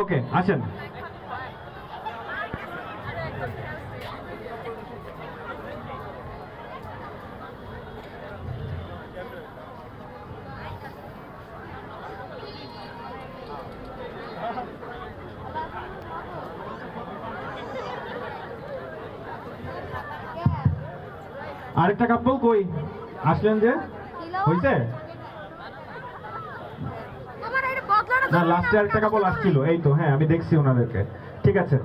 ওকে আসেন। আরেকটা কাপল কই? আসলেন যে? হইছে আমার এটা বদলানো না লাস্টে আরেকটা কাপল আসছিল, এই তো হ্যাঁ আমি দেখছি ওনাদেরকে। ঠিক আছে,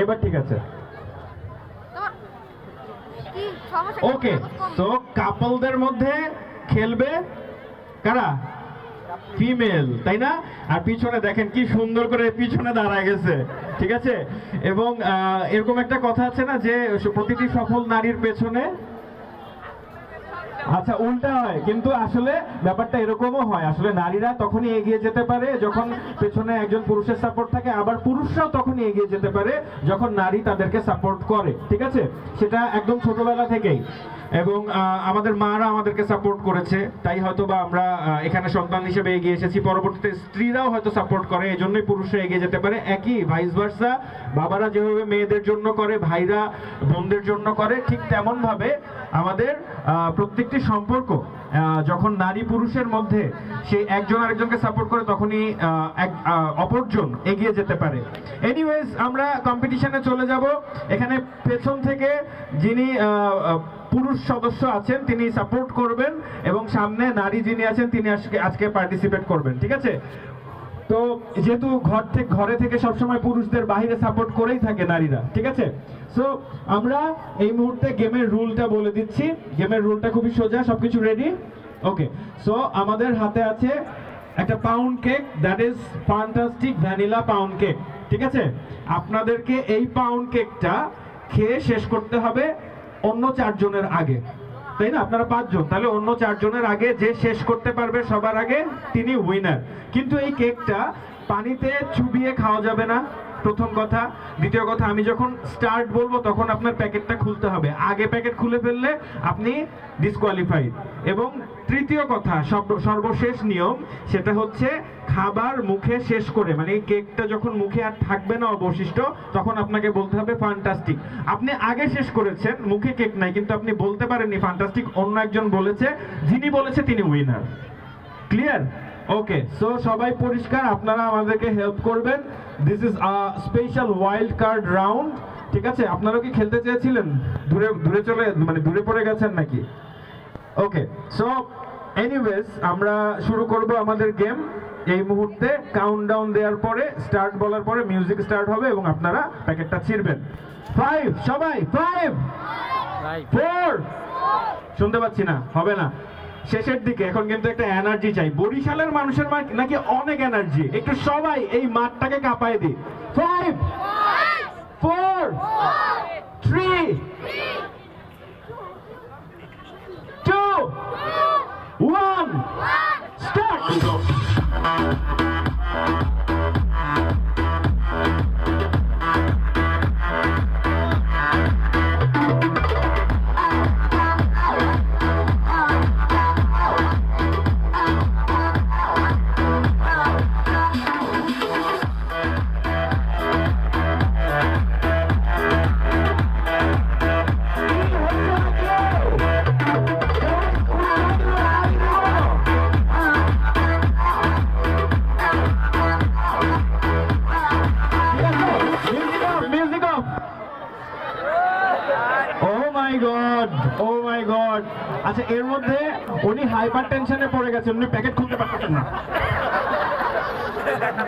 এবার ঠিক আছে। ওকে তো কাপলদের মধ্যে খেলবে কারা? ফিমেল তাই না? আর পিছনে দেখেন কি সুন্দর করে পিছনে দাঁড়ায় গেছে, ঠিক আছে? এবং এরকম একটা কথা আছে না যে, প্রতিটি সফল নারীর পেছনে আচ্ছা উল্টা হয়। কিন্তু আসলে ব্যাপারটা এরকমও হয়। আসলে নারীরা তখনই এগিয়ে যেতে পারে যখন পেছনে একজন পুরুষের সাপোর্ট থাকে আবার পুরুষরাও তখনই এগিয়ে যেতে পারে যখন নারী তাদেরকে সাপোর্ট করে ঠিক আছে? সেটা একদম ছোটবেলা থেকেই। এবং আমাদের মারা আমাদেরকে সাপোর্ট করেছে। তাই হয়তো বা আমরা এখানে সন্তান হিসেবে এগিয়ে এসেছি। পরবর্তীতে স্ত্রীরাও হয়তো সাপোর্ট করে। এই জন্যই পুরুষরা এগিয়ে যেতে পারে। একই ভাইস ভার্সা বাবারা যেভাবে মেয়েদের জন্য করে ভাইরা বোনদের জন্য করে ঠিক তেমন ভাবে আমাদের আহ, প্রত্যেকটি সম্পর্ক যখন নারী পুরুষের মধ্যে সে একজন আরেকজনকে সাপোর্ট করে তখনই এক অপরজন এগিয়ে যেতে পারে। এনিওয়েজ আমরা কম্পিটিশনে চলে যাব। এখানে পেছন থেকে যিনি পুরুষ সদস্য আছেন, তিনি সাপোর্ট করবেন এবং সামনে নারী যিনি আছেন, তিনি আজকে পার্টিসিপেট করবেন, ঠিক আছে? তো যেহেতু ঘর থেকে ঘরে থেকে সবসময় পুরুষদের বাইরে সাপোর্ট করেই থাকে নারীরা, ঠিক আছে? সো আমরা এই মুহূর্তে গেমের রুলটা বলে দিচ্ছি। গেমের রুলটা খুবই সোজা, সবকিছু রেডি ওকে সো আমাদের হাতে আছে একটা pound cake that is fantastic vanilla pound cake ঠিক আছে? আপনাদেরকে এই পাউন্ড কেকটা খেয়ে শেষ করতে হবে অন্য চারজনের আগে। তাই না আপনারা পাঁচজন। তাহলে অন্য চারজনের আগে যে শেষ করতে পারবে, সবার আগে তিনি উইনার কিন্তু এই কেকটা পানিতে চুবিয়ে খাওয়া যাবে না। প্রথম কথা। দ্বিতীয় কথা, আমি যখন স্টার্ট বলব তখন আপনার প্যাকেটটা খুলতে হবে। আগে প্যাকেট খুলে ফেললে আপনি ডিসকোয়ালিফাইড এবং তৃতীয় কথা সর্বশেষ নিয়ম, সেটা হচ্ছে খাবার মুখে শেষ করে মানে এই কেকটা যখন মুখে আর থাকবে না অবশিষ্ট, তখন আপনাকে বলতে হবে ফান্টাস্টিক আপনি আগে শেষ করেছেন, মুখে কেক নাই, কিন্তু আপনি বলতে পারেননি ফান্টাস্টিক অন্য একজন বলেছে, যিনি বলেছে তিনি উইনার ক্লিয়ার ওকে সো সবাই পরিষ্কার আপনারা আমাদেরকে হেল্প করবেন। This is a special wild card round ঠিক আছে? আপনারা কি খেলতে চেয়েছিলেন? দূরে দূরে চলে মানে দূরে পড়ে গেছেন নাকি? ওকে সো এনিওয়েজ আমরা শুরু করব আমাদের গেম এই মুহূর্তে কাউন্টডাউন দেওয়ার পরে স্টার্ট বলার পরে মিউজিক স্টার্ট হবে এবং আপনারা প্যাকেটটা ছিঁড়বেন। ফাইভ সবাই ফাইভ ফোর শুনতে পাচ্ছি না হবে না। শেষের দিকে এখন কিন্তু একটা এনার্জি চাই। বরিশালের মানুষের নাকি অনেক এনার্জি একটু সবাই এই মাঠটাকে কাঁপায় দিই। Five four three two one music off oh my god oh my god আচ্ছা এর মধ্যে উনি হাইপার টেনশনে পড়ে গেছেন উনি প্যাকেট খুলতে পারতেছেন না।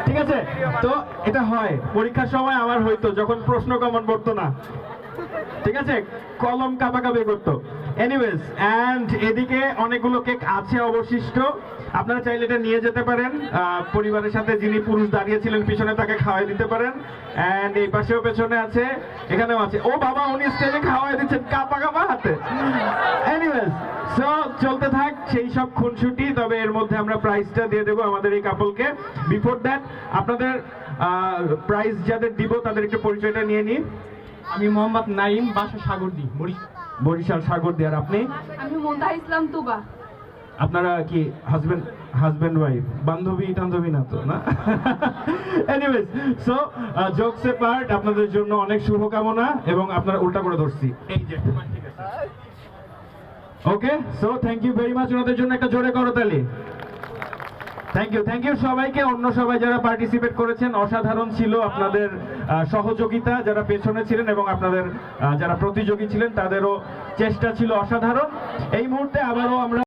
ঠিক আছে? তো এটা হয়। পরীক্ষার সময় আমার হইতো, যখন প্রশ্ন কমন পড়তো না। ঠিক আছে? কলম কাপাকাপি করতো। এনিওয়েজ অ্যান্ড এদিকে অনেকগুলো কেক আছে অবশিষ্ট। আপনারা চাইলে এটা নিয়ে যেতে পারেন। পরিবারের সাথে যিনি পুরুষ দাঁড়িয়েছিলেন পিছনে তাকে খাওয়াই দিতে পারেন। অ্যান্ড এই পাশেও পেছনে আছে, এখানেও আছে। ও বাবা, উনি স্টেজে খাওয়াই দিচ্ছেন, কাপা কাপা হাতে। এনিওয়েজ সো চলতে থাক, সেই সব খুনসুটি, তবে এর মধ্যে আমরা প্রাইজটা দিয়ে দেবো আমাদের এই কাপলকে বিফোর দ্যাট আপনাদের প্রাইজ যাদের দিব, তাদের একটু পরিচয়টা নিয়ে নিই আমি মোহাম্মদ নাইম বাসা সাগরদি বরিশাল বরিশাল সাগর দেয়ার আপনি? আমি মুন্তাহা ইসলাম তুবা। আপনারা কি হাজবেন্ড হাজবেন্ড ওয়াইফ বান্ধবী টান্ধবী না তো না? এনিওয়েজ সো জোকস পার্ট আপনাদের জন্য অনেক শুভকামনা এবং আপনারা উল্টা করে ধরছি। এই যে okay so thank you very much ওনাদের জন্য একটা জোরে করো করতালি থ্যাংক ইউ থ্যাংক ইউ সবাইকে। অন্য সবাই যারা পার্টিসিপেট করেছেন, অসাধারণ ছিল আপনাদের সহযোগিতা, যারা পেছনে ছিলেন এবং আপনাদের যারা প্রতিযোগী ছিলেন, তাদেরও চেষ্টা ছিল অসাধারণ। এই মুহূর্তে আবারও আমরা